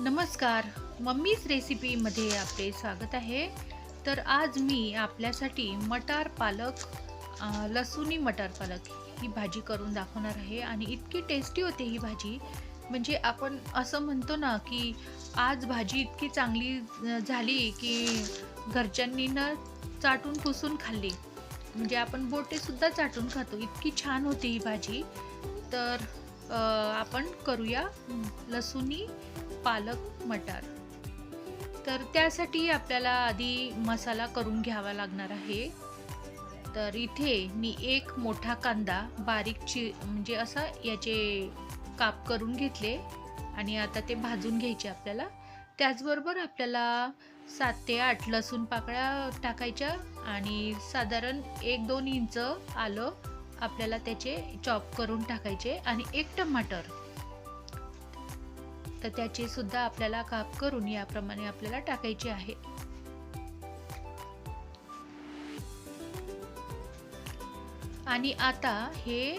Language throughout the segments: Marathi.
नमस्कार मम्मीज रेसिपीमध्ये आपले स्वागत आहे. तर आज मी आपल्यासाठी मटार पालक अ, लसुणी मटार पालक ही भाजी करून दाखवणार आहे आणि इतकी टेस्टी होते ही भाजी. म्हणजे आपण असं म्हणतो ना की आज भाजी इतकी चांगली झाली की घरच्यांनी ना चाटून पुसून खाल्ली. म्हणजे आपण बोटेसुद्धा चाटून खातो. इतकी छान होती ही भाजी. तर आपण करूया अम, लसुणी पालक मटार. तर त्यासाठी आपल्याला आधी मसाला करून घ्यावा लागणार आहे. तर इथे मी एक मोठा कांदा बारीक चि म्हणजे असा याचे काप करून घेतले आणि आता ते भाजून घ्यायचे आपल्याला. त्याचबरोबर आपल्याला सात ते आठ लसूण पाकळ्या टाकायच्या आणि साधारण एक दोन इंच आलं आपल्याला त्याचे चॉप करून टाकायचे आणि एक टमाटर तर त्याचे सुद्धा आपल्याला काप करून याप्रमाणे आपल्याला टाकायचे आहे. आणि आता हे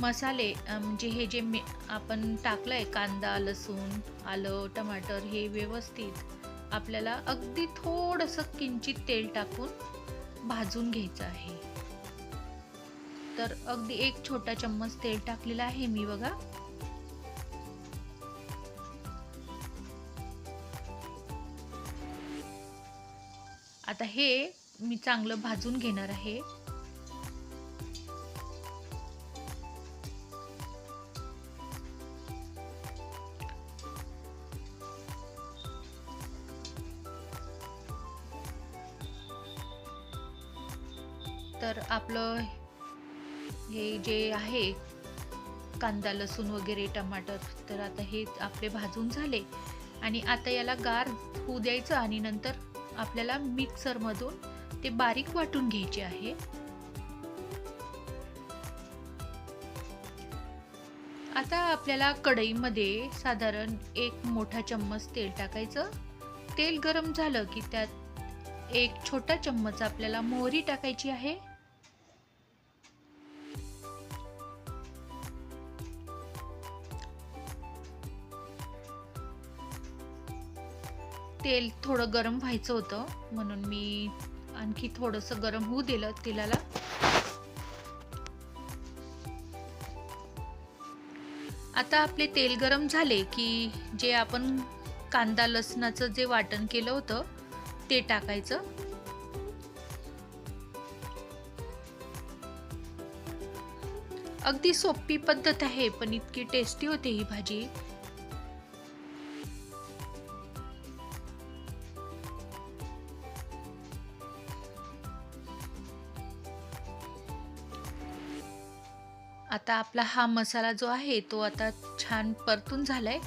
मसाले म्हणजे हे जे आपण टाकलंय कांदा लसूण आलं टमाटर हे व्यवस्थित आपल्याला अगदी थोडंसं किंचित तेल टाकून भाजून घ्यायचं आहे. तर अगदी एक छोटा चम्मच तेल टाकलेला आहे मी बघा. आता हे मी चांगलं भाजून घेणार आहे. तर आपलं हे जे आहे कांदा लसूण वगैरे टमाटर तर आता हे आपले भाजून झाले. आणि आता याला गार होऊ द्यायचं आणि नंतर आपल्याला मिक्सरमधून ते बारीक वाटून घ्यायचे आहे. आता आपल्याला कढईमध्ये साधारण एक मोठा चम्मच तेल टाकायचं. तेल गरम झालं की त्यात एक छोटा चम्मच आपल्याला मोहरी टाकायची आहे. तेल थोडं गरम व्हायचं होतं. म्हणून मी आणखी थोडंसं गरम होऊ दिलं तेलाला. आता आपले तेल गरम झाले की जे आपण कांदा लसणाचं जे वाटण केलं होतं ते टाकायचं. अगदी सोपी पद्धत आहे पण इतकी टेस्टी होते ही भाजी. आता आपला हा मसाला जो आहे तो आता छान परतून झालाय.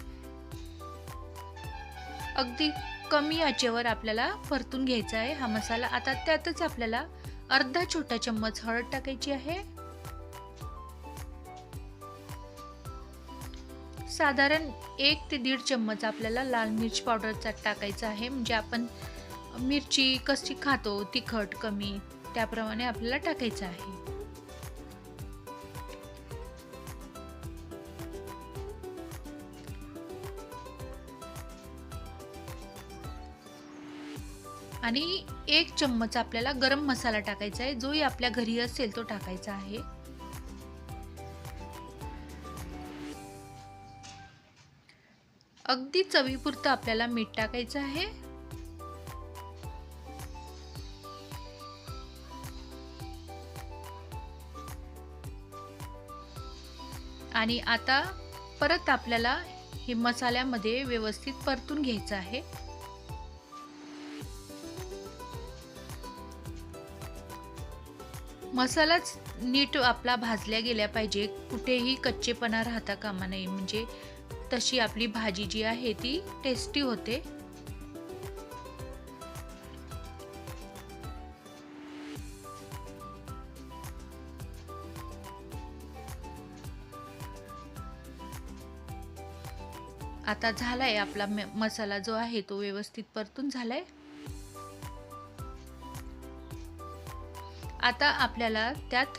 अगदी कमी याचेवर आपल्याला परतून घ्यायचा आहे हा मसाला. आता त्यातच आपल्याला अर्धा छोटा चम्मच हळद टाकायची आहे. साधारण एक ते दीड चम्मच आपल्याला लाल मिर्च पावडरचा टाकायचा आहे. म्हणजे आपण मिरची कशी खातो तिखट कमी त्याप्रमाणे आपल्याला टाकायचं आहे. आणि एक चम्मच आपल्याला गरम मसाला टाकायचा आहे. जोही आपल्या घरी असेल तो टाकायचा आहे. अगदी चवीपुरतं आपल्याला मीठ टाकायचं आहे. आणि आता परत आपल्याला हे मसाल्यामध्ये व्यवस्थित परतून घ्यायचं आहे. मसालाच नीट आपला भाजल्या गेल्या पाहिजे. कुठेही कच्चेपणा राहता कामा नये. म्हणजे तशी आपली भाजी जी आहे ती टेस्टी होते. आता झालाय आपला म- मसाला जो आहे तो व्यवस्थित परतून झालाय. आता आपल्याला त्यात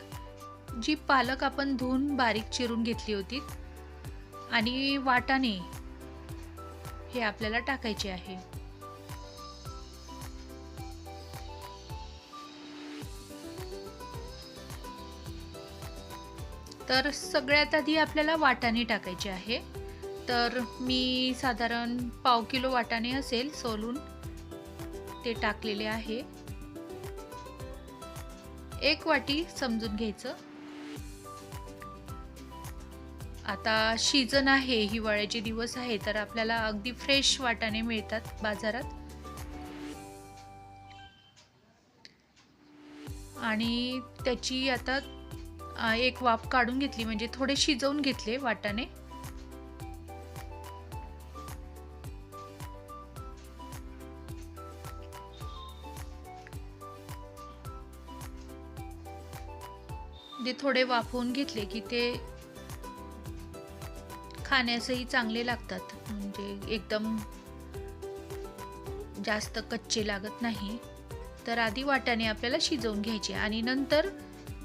जी पालक आपण धुवून बारीक चिरून घेतली होती आणि वाटाणे हे आपल्याला टाकायचे आहे. तर सगळ्यात आधी आपल्याला वाटाणे टाकायचे आहे. तर मी साधारण पाव किलो वाटाणे असेल सोलून ते टाकलेले आहे. एक वाटी समजून घ्यायचं. आता सीजन आहे हिवाळ्याचे दिवस आहे तर आपल्याला अगदी फ्रेश वाटाणे मिळतात बाजारात. आणि त्याची आता एक वाफ काढून घेतली म्हणजे थोडे शिजवून घेतले वाटाणे. ते थोडे वाफवून घेतले की ते खाण्यासही चांगले लागतात. म्हणजे एकदम जास्त कच्चे लागत नाही. तर आधी वाटाणे आपल्याला शिजवून घ्यायचे आणि नंतर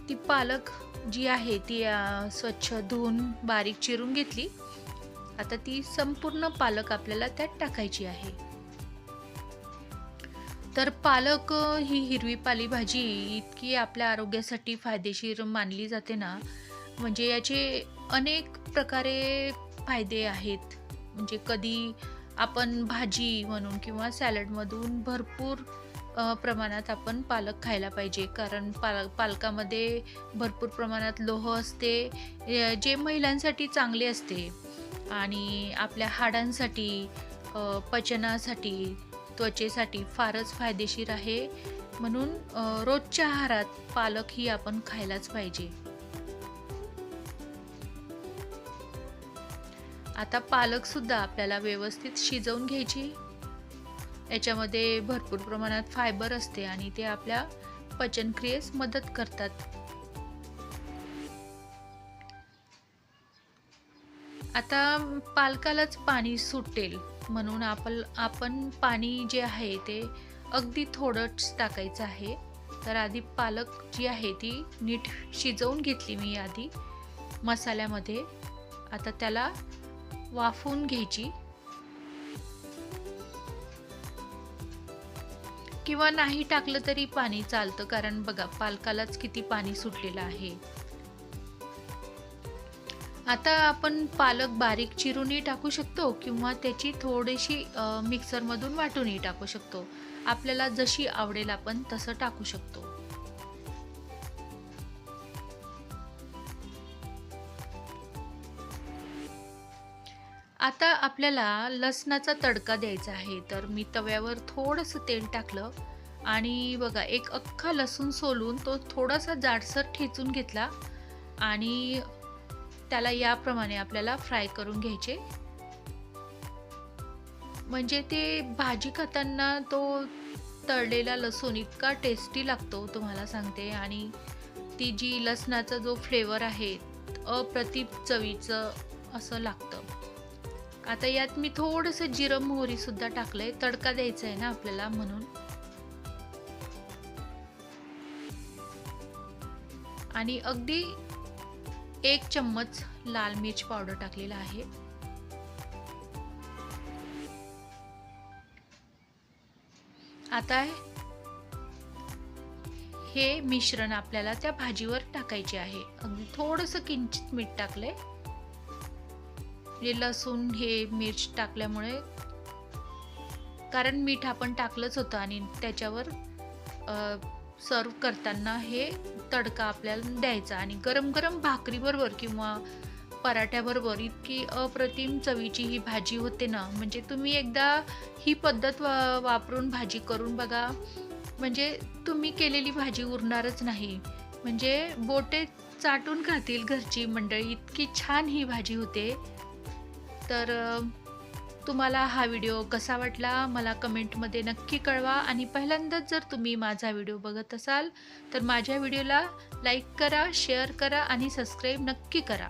ती पालक जी आहे ती स्वच्छ धुवून बारीक चिरून घेतली. आता ती संपूर्ण पालक आपल्याला त्यात टाकायची आहे. तर पालक ही हिरवी पालेभाजी इतकी आपल्या आरोग्यासाठी फायदेशीर मानली जाते ना? म्हणजे याचे अनेक प्रकारे फायदे आहेत. म्हणजे कधी आपण भाजी म्हणून किंवा सॅलडमधून भरपूर प्रमाणात आपण पालक खायला पाहिजे. कारण पाल पालकामध्ये भरपूर प्रमाणात लोह असते जे महिलांसाठी चांगले असते. आणि आपल्या हाडांसाठी पचनासाठी त्वचेसाठी फारच फायदेशीर आहे. म्हणून रोजच्या आहारात पालक ही आपण खायलाच पाहिजे. आता पालक सुद्धा आपल्याला व्यवस्थित शिजवून घ्यायची. याच्यामध्ये भरपूर प्रमाणात फायबर असते आणि ते आपल्या पचनक्रियेस मदत करतात. आता पालकालाच पाणी सुटेल. म्हणून आपण आपण पाणी जे आहे ते अगदी थोडंच टाकायचं आहे. तर आधी पालक जी आहे ती नीट शिजवून घेतली मी आधी मसाल्यामध्ये. आता त्याला वाफवून घ्यायची. किंवा नाही टाकलं तरी पाणी चालतं कारण बघा पालकालाच किती पाणी सुटलेलं आहे. आता आपण पालक बारीक चिरूनही टाकू शकतो किंवा त्याची थोडीशी मिक्सरमधून वाटूनही टाकू शकतो. आपल्याला जशी आवडेल आपण तसं टाकू शकतो. आता आपल्याला लसणाचा तडका द्यायचा आहे तर मी तव्यावर थोडंसं तेल टाकलं आणि बघा एक अख्खा लसूण सोलून तो थोडासा जाडसर ठेचून घेतला आणि त्याला याप्रमाणे आपल्याला फ्राय करून घ्यायचे. म्हणजे ते भाजी खाताना तो तळलेला लसूण इतका टेस्टी लागतो तुम्हाला सांगते. आणि ती जी लसणाचा जो फ्लेवर आहे अप्रतिम चवीचं असं लागतं. आता यात मी थोडंसं जिरं मोहरीसुद्धा टाकलं टाकलंय. तडका द्यायचा आहे ना आपल्याला म्हणून. आणि अगदी एक चम्मच लाल मिर्च पावडर टाकलेला आहे. आता हे मिश्रण आपल्याला त्या भाजीवर टाकायचे आहे. अगदी थोडंसं किंचित मीठ टाकलंय. म्हणजे लसूण हे मिर्च टाकल्यामुळे कारण मीठ आपण टाकलंच होतं आणि त्याच्यावर सर्व करताना हे तडका आपल्याला द्यायचा आणि गरम गरम भाकरीबरोबर किंवा पराठ्याबरोबर इतकी अप्रतिम चवीची ही भाजी होते ना म्हणजे तुम्ही एकदा ही पद्धत वा वापरून भाजी करून बघा. म्हणजे तुम्ही केलेली भाजी उरणारच नाही. म्हणजे बोटे चाटून खातील घरची मंडळी इतकी छान ही भाजी होते. तर तुम्हाला हा व्हिडिओ कसा वाटला मला कमेंटमध्ये नक्की कळवा. आणि पहिल्यांदाच जर तुम्ही माझा व्हिडिओ बघत असाल तर माझ्या व्हिडिओला लाईक करा शेअर करा आणि सबस्क्राईब नक्की करा.